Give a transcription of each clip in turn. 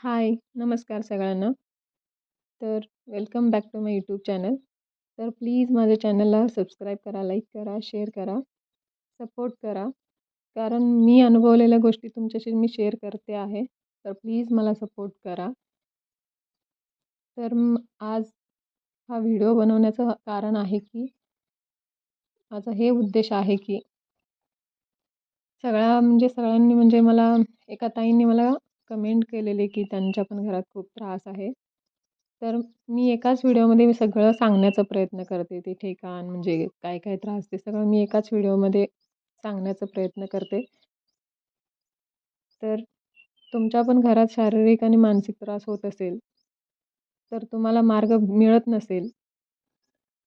हाय नमस्कार सगळ्यांना. तर welcome back to my YouTube channel तर प्लीज माझ्या चॅनलला सबस्क्राईब करा लाईक करा शेअर करा सपोर्ट करा. कारण मी अनुभवलेल्या गोष्टी तुमच्याशी मी शेअर करते आहे. तर प्लीज मला सपोर्ट करा. तर आज हा व्हिडिओ बनवण्याचं कारण आहे की माझा हे उद्देश आहे की सगळ्या म्हणजे सगळ्यांनी म्हणजे मला एका ताईंनी मला कमेंट केलेले की त्यांच्या पण घरात खूप त्रास आहे. तर मी एकाच व्हिडिओमध्ये मी सगळं सांगण्याचा प्रयत्न करते ते ठिकाण म्हणजे काय काय त्रास ते सगळं मी एकाच व्हिडिओमध्ये सांगण्याचा प्रयत्न करते. तर तुमच्या पण घरात शारीरिक आणि मानसिक त्रास होत असेल तर तुम्हाला मार्ग मिळत नसेल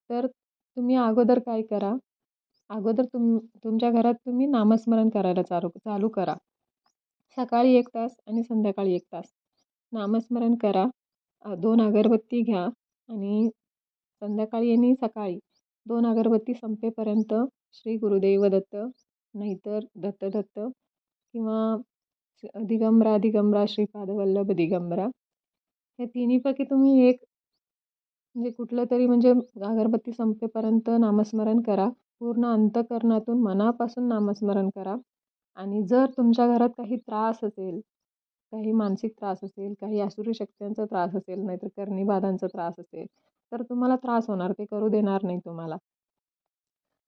तर तुम्ही अगोदर काय करा? अगोदर तुम तुमच्या घरात तुम्ही नामस्मरण करायला चालू चालू करा. सकाळी एक तास आणि संध्याकाळी एक तास. नामस्मरण करा. दोन अगरबत्ती घ्या आणि संध्याकाळी आणि सकाळी दोन अगरबत्ती संपेपर्यंत श्री गुरुदेव दत्त नाहीतर दत्त दत्त किंवा दिगंबरा दिगंबरा श्रीपादवल्लभ दिगंबरा. हे तिन्हीपैकी तुम्ही एक म्हणजे कुठलं तरी म्हणजे अगरबत्ती संपेपर्यंत नामस्मरण करा. पूर्ण अंतकरणातून मनापासून नामस्मरण करा. आणि जर तुमच्या घरात काही त्रास असेल काही मानसिक त्रास असेल काही आसुरी शक्त्यांचा त्रास असेल नाहीतर कर्णीबाधांचा त्रास असेल तर तुम्हाला त्रास होणार ते करू देणार नाही तुम्हाला.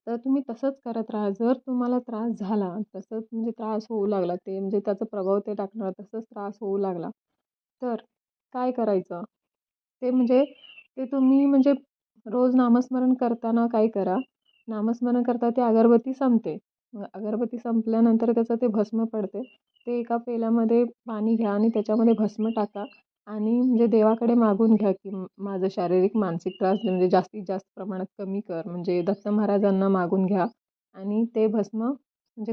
तर तुम्ही तसंच करत राहा. जर तुम्हाला त्रास झाला तसंच म्हणजे त्रास होऊ लागला ते म्हणजे त्याचा प्रभाव ते टाकणार तसंच त्रास होऊ लागला तर काय करायचं? ते म्हणजे ते तुम्ही म्हणजे रोज नामस्मरण करताना काय करा? नामस्मरण करता ते अगरबत्ती संपते. अगरबत्ती संपल्यानंतर त्याचं ते भस्म पडते. ते एका पेल्यामध्ये पाणी घ्या आणि त्याच्यामध्ये भस्म टाका आणि म्हणजे देवाकडे मागून घ्या की माझं शारीरिक मानसिक त्रास म्हणजे जास्तीत जास्त प्रमाणात कमी कर. म्हणजे दत्त महाराजांना मागून घ्या आणि ते भस्म म्हणजे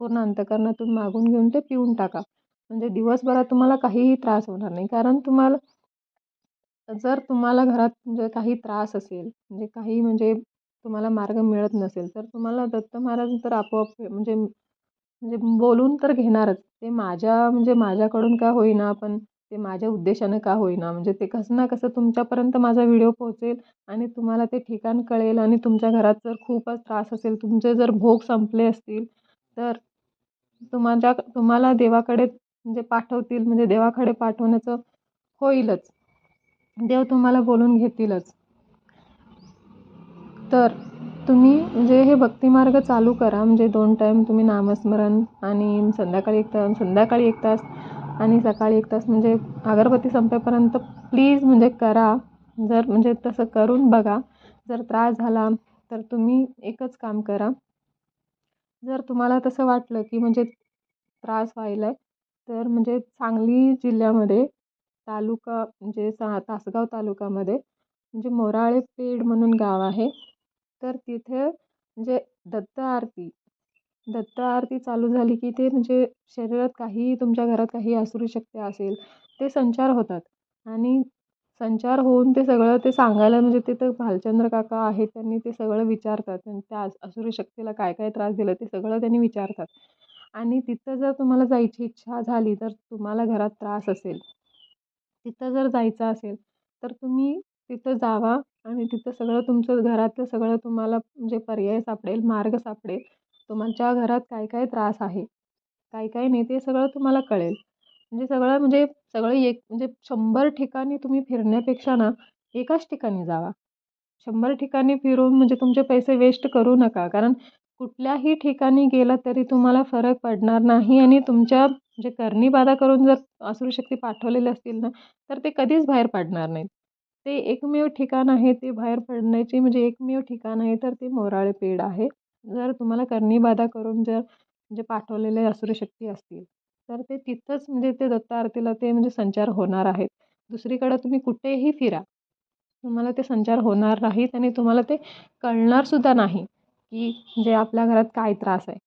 पूर्ण अंतकरणातून मागून घेऊन ते पिऊन टाका. म्हणजे दिवसभरात तुम्हाला काहीही त्रास होणार नाही. कारण तुम्हाला जर तुम्हाला घरात म्हणजे काही त्रास असेल म्हणजे काही म्हणजे तुम्हाला मार्ग मिळत नसेल तर तुम्हाला दत्त महाराज तर आपोआप म्हणजे म्हणजे बोलून तर घेणारच. ते माझ्या म्हणजे माझ्याकडून का होईना पण ते माझ्या उद्देशानं का होईना म्हणजे ते कसं ना कसं तुमच्यापर्यंत माझा व्हिडिओ पोहोचेल आणि तुम्हाला ते ठिकाण कळेल आणि तुमच्या घरात जर खूपच त्रास असेल तुमचे जर भोग संपले असतील तर तुम्हाला तुम्हाला देवाकडे म्हणजे पाठवतील म्हणजे देवाकडे पाठवण्याचं होईलच. देव तुम्हाला बोलून घेतीलच. तर तुम्ही म्हणजे हे भक्तिमार्ग चालू करा. म्हणजे दोन टाईम तुम्ही नामस्मरण आणि संध्याकाळी एक तास संध्याकाळी एक तास आणि सकाळी एक तास म्हणजे अगरबत्ती संपेपर्यंत प्लीज म्हणजे करा. जर म्हणजे तसं करून बघा. जर त्रास झाला तर तुम्ही एकच काम करा. जर तुम्हाला तसं वाटलं की म्हणजे त्रास व्हायला आहे तर म्हणजे सांगली जिल्ह्यामध्ये तालुका म्हणजे सा तासगाव तालुक्यामध्ये म्हणजे मोराळे पेड म्हणून गाव आहे. तर तिथे म्हणजे दत्त आरती दत्त आरती चालू झाली की ते म्हणजे शरीरात काही तुमच्या घरात काही असुरी शक्ती असेल ते संचार होतात. आणि संचार होऊन ते सगळं ते सांगायला म्हणजे तिथं भालचंद्र काका आहेत त्यांनी ते सगळं विचारतात. आणि त्या असुरी शक्तीला काय काय त्रास दिला ते सगळं त्यांनी विचारतात. आणि तिथं जर तुम्हाला जायची इच्छा झाली तर तुम्हाला घरात त्रास असेल. तिथं जर जायचं असेल तर तुम्ही तिथं जावा. आणि तिथं सगळं तुमचं घरातलं सगळं तुम्हाला म्हणजे पर्याय सापडेल मार्ग सापडेल तुमच्या घरात काय काय त्रास आहे काय काय नाही ते सगळं तुम्हाला कळेल. म्हणजे सगळं म्हणजे सगळं एक म्हणजे शंभर ठिकाणी तुम्ही फिरण्यापेक्षा ना एकाच ठिकाणी जावा. शंभर ठिकाणी फिरून म्हणजे तुमचे पैसे वेस्ट करू नका. कारण कुठल्याही ठिकाणी गेला तरी तुम्हाला फरक पडणार नाही आणि तुमच्या म्हणजे करणी बाधा करून जर असुरशक्ती पाठवलेले असतील ना तर ते कधीच बाहेर पडणार नाहीत. ते एकमेव ठिकाण आहे ते बाहेर पडण्याचे म्हणजे एकमेव ठिकाण आहे तर ते मोराळे पेड आहे. जर तुम्हाला कर्णीबाधा करून जर म्हणजे पाठवलेले असुरशक्ती असतील तर ते तिथंच म्हणजे ते दत्त आरतीला ते म्हणजे संचार होणार आहेत. दुसरीकडं तुम्ही कुठेही फिरा तुम्हाला ते संचार होणार नाहीत आणि तुम्हाला ते कळणारसुद्धा नाही की जे आपल्या घरात काय त्रास आहे.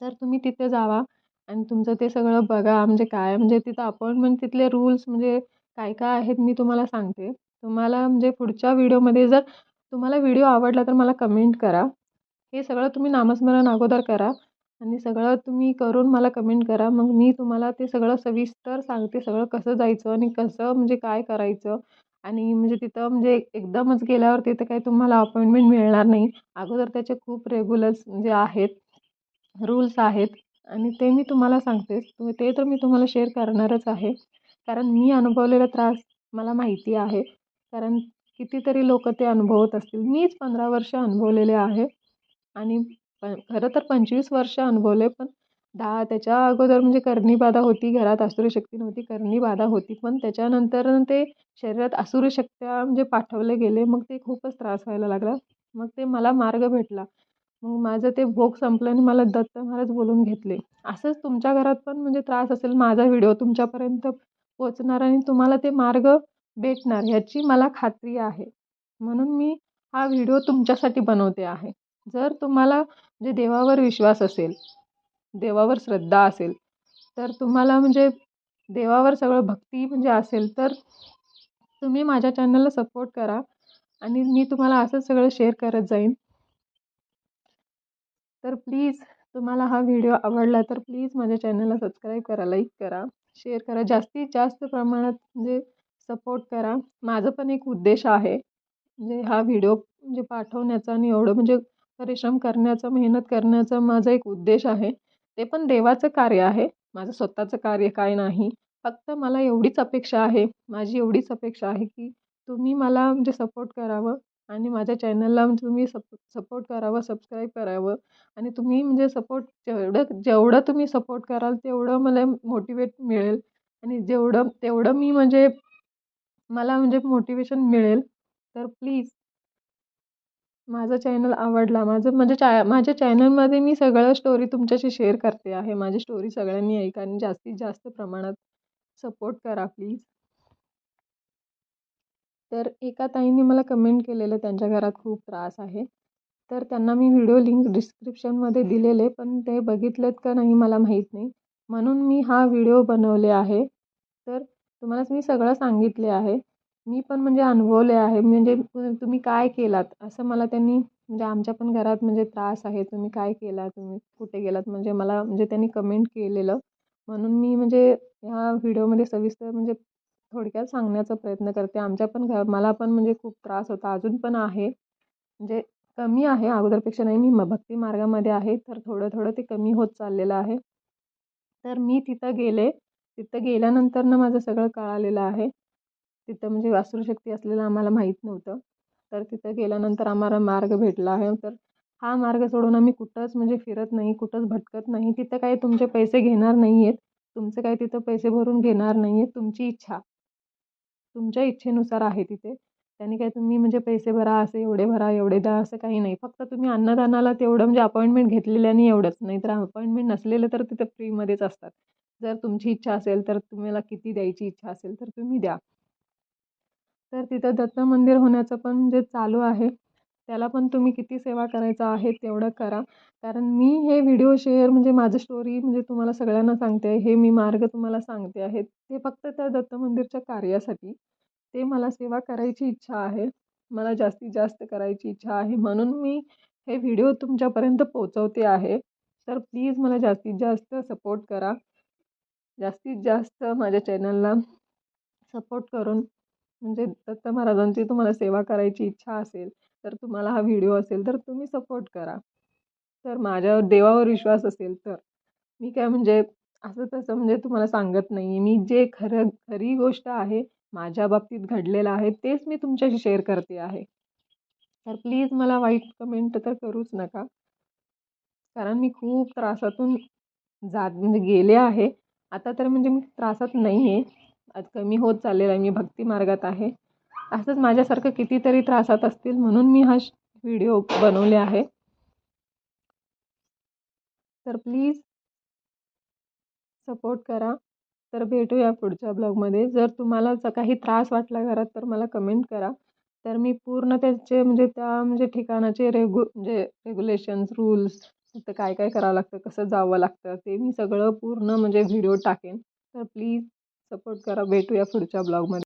तर तुम्ही तिथे जावा आणि तुमचं ते सगळं बघा म्हणजे काय म्हणजे तिथं अपॉइंटमेंट म्हणजे तिथले रूल्स म्हणजे काय काय आहेत मी तुम्हाला सांगते. तुम्हाला म्हणजे पुढच्या व्हिडिओमध्ये जर तुम्हाला व्हिडिओ आवडला तर मला कमेंट करा. हे सगळं तुम्ही नामस्मरण अगोदर करा आणि सगळं तुम्ही करून मला कमेंट करा. मग मी तुम्हाला ते सगळं सविस्तर सांगते सगळं कसं जायचं आणि कसं म्हणजे काय करायचं. आणि म्हणजे तिथं म्हणजे एकदमच गेल्यावर तिथं काही तुम्हाला अपॉइंटमेंट मिळणार नाही. अगोदर त्याचे खूप रेग्युलर्स म्हणजे आहेत रूल्स आहेत आणि ते मी तुम्हाला सांगते. ते तर मी तुम्हाला शेअर करणारच आहे. कारण मी अनुभवलेला त्रास मला माहिती आहे. कारण कितीतरी लोक ते अनुभवत असतील. मीच पंधरा वर्ष अनुभवलेले आहे आणि प खरं तर पंचवीस वर्ष अनुभवले पण दहा त्याच्या अगोदर म्हणजे कर्णीबाधा होती घरात शक्ती नव्हती कर्णीबाधा होती. पण त्याच्यानंतर ते शरीरात शक्त्या म्हणजे पाठवले गेले मग ते खूपच त्रास व्हायला लागला. मग ते मला मार्ग भेटला. मग माझं ते भोग संपलं आणि मला दत्त महाराज बोलून घेतले. असंच तुमच्या घरात पण म्हणजे त्रास असेल माझा व्हिडिओ तुमच्यापर्यंत पोचणार आणि तुम्हाला ते मार्ग भेटणार ह्याची मला खात्री आहे. म्हणून मी हा व्हिडिओ तुमच्यासाठी बनवते आहे. जर तुम्हाला जे देवावर विश्वास असेल देवावर श्रद्धा असेल तर तुम्हाला म्हणजे देवावर सगळं भक्ती म्हणजे असेल तर तुम्ही माझ्या चॅनलला सपोर्ट करा आणि मी तुम्हाला असंच सगळं शेअर करत जाईन. तर प्लीज तुम्हाला हा व्हिडिओ आवडला तर प्लीज माझ्या चॅनलला सबस्क्राईब करा लाईक करा शेअर करा. जास्तीत जास्त प्रमाणात म्हणजे सपोर्ट करा. माझं पण एक उद्देश आहे. म्हणजे हा व्हिडिओ म्हणजे पाठवण्याचा आणि एवढं म्हणजे परिश्रम करण्याचा मेहनत करण्याचा माझा एक उद्देश आहे. ते पण देवाचं कार्य आहे. माझं स्वतःचं कार्य काय नाही. फक्त मला एवढीच अपेक्षा आहे. माझी एवढीच अपेक्षा आहे की तुम्ही मला म्हणजे सपोर्ट करावं आणि माझ्या चॅनलला तुम्ही सप सपोर्ट करावं सबस्क्राईब करावं आणि तुम्ही म्हणजे सपोर्ट जेवढं जेवढं तुम्ही सपोर्ट कराल तेवढं मला मोटिवेट मिळेल. आणि जेवढं तेवढं मी म्हणजे मला म्हणजे मोटिवेशन मिळेल तर प्लीज माझं चॅनल आवडला. माझं म्हणजे चा माझ्या चॅनलमध्ये मी सगळं स्टोरी तुमच्याशी शेअर करते आहे. माझी स्टोरी सगळ्यांनी ऐका आणि जास्तीत जास्त प्रमाणात सपोर्ट करा प्लीज तर एका ताईंनी मला कमेंट केलेलं त्यांच्या घरात खूप त्रास आहे. तर त्यांना मी व्हिडिओ लिंक डिस्क्रिप्शनमध्ये दिलेले पण ते बघितलेत का नाही मला माहीत नाही. म्हणून मी हा व्हिडिओ बनवले आहे. तर तुम्हाला मी सगळं सांगितले आहे. मी पण म्हणजे अनुभवले आहे. म्हणजे तुम्ही काय केलात? असं मला त्यांनी म्हणजे आमच्या पण घरात म्हणजे त्रास आहे. तुम्ही काय केला तुम्ही कुठे गेलात? म्हणजे मला म्हणजे त्यांनी कमेंट केलेलं. म्हणून मी म्हणजे ह्या व्हिडिओमध्ये सविस्तर म्हणजे थोडक्यात सांगण्याचा प्रयत्न करते. आमच्या पण घर मला पण म्हणजे खूप त्रास होता. अजून पण आहे. म्हणजे कमी आहे. अगोदरपेक्षा नाही मी म भक्ती मार्गामध्ये आहे. तर थोडं थोडं ते कमी होत चाललेलं आहे. तर मी तिथं गेले. तिथं गेल्यानंतर ना माझं सगळं कळालेलं आहे. तिथं म्हणजे वासरूशक्ती असलेलं आम्हाला माहीत नव्हतं. तर तिथं गेल्यानंतर आम्हाला मार्ग भेटला आहे. तर हा मार्ग सोडून आम्ही कुठंच म्हणजे फिरत नाही कुठंच भटकत नाही. तिथं काही तुमचे पैसे घेणार नाही आहेत तुमचे काही तिथं पैसे भरून घेणार नाही आहेत तुमची इच्छा. तुमच्या इच्छेनुसार आहे तिथे. त्यांनी काय तुम्ही म्हणजे पैसे भरा असे एवढे भरा एवढे द्या असं काही नाही. फक्त तुम्ही अन्नदानाला तेवढं म्हणजे अपॉइंटमेंट घेतलेल्याने एवढंच. नाही तर अपॉइंटमेंट नसलेलं तर तिथं फ्रीमध्येच असतात. जर तुमची इच्छा असेल तर तुम्हाला किती द्यायची इच्छा असेल तर तुम्ही द्या. तर तिथं दत्त मंदिर होण्याचं पण जे चालू आहे त्याला पण तुम्ही किती सेवा करायचा आहे तेवढं करा. कारण मी हे व्हिडिओ शेअर म्हणजे माझं स्टोरी म्हणजे तुम्हाला सगळ्यांना सांगते आहे हे मी मार्ग तुम्हाला सांगते आहे. ते फक्त त्या दत्त मंदिरच्या कार्यासाठी ते मला सेवा करायची इच्छा आहे मला जास्तीत जास्त करायची इच्छा आहे. म्हणून मी हे व्हिडिओ तुमच्यापर्यंत पोचवते आहे. तर प्लीज मला जास्तीत जास्त सपोर्ट करा. जास्तीत जास्त माझ्या चॅनलला सपोर्ट करून म्हणजे दत्त महाराजांची तुम्हाला सेवा करायची इच्छा असेल तर तुम्हाला हा व्हिडिओ असेल तर तुम्ही सपोर्ट करा. तर माझ्यावर देवावर विश्वास असेल तर. मी काय म्हणजे असं तसं म्हणजे तुम्हाला सांगत नाही मी जे खरं खरी गोष्ट आहे माझ्या बाबतीत घडलेलं आहे तेच मी तुमच्याशी शेअर करते आहे. तर प्लीज मला वाईट कमेंट तर करूच नका. कारण मी खूप त्रासातून जात म्हणजे गेले आहे. आता तर म्हणजे मी त्रासात नाही आहे आज कमी होत चाललेला आहे. मी भक्ती मार्गात आहे. असंच माझ्यासारखं कितीतरी त्रासात असतील म्हणून मी हा व्हिडिओ बनवले आहे. तर प्लीज सपोर्ट करा. तर भेटूया पुढच्या ब्लॉगमध्ये. जर तुम्हाला काही त्रास वाटला घरात तर मला कमेंट करा. तर मी पूर्ण त्याचे म्हणजे त्या म्हणजे ठिकाणाचे रेगु म्हणजे रेग्युलेशन्स रूल्स तिथं काय काय करावं लागतं कसं जावं लागतं ते मी सगळं पूर्ण म्हणजे व्हिडिओ टाकेन. तर प्लीज सपोर्ट करा. भेटूया पुढच्या ब्लॉगमध्ये.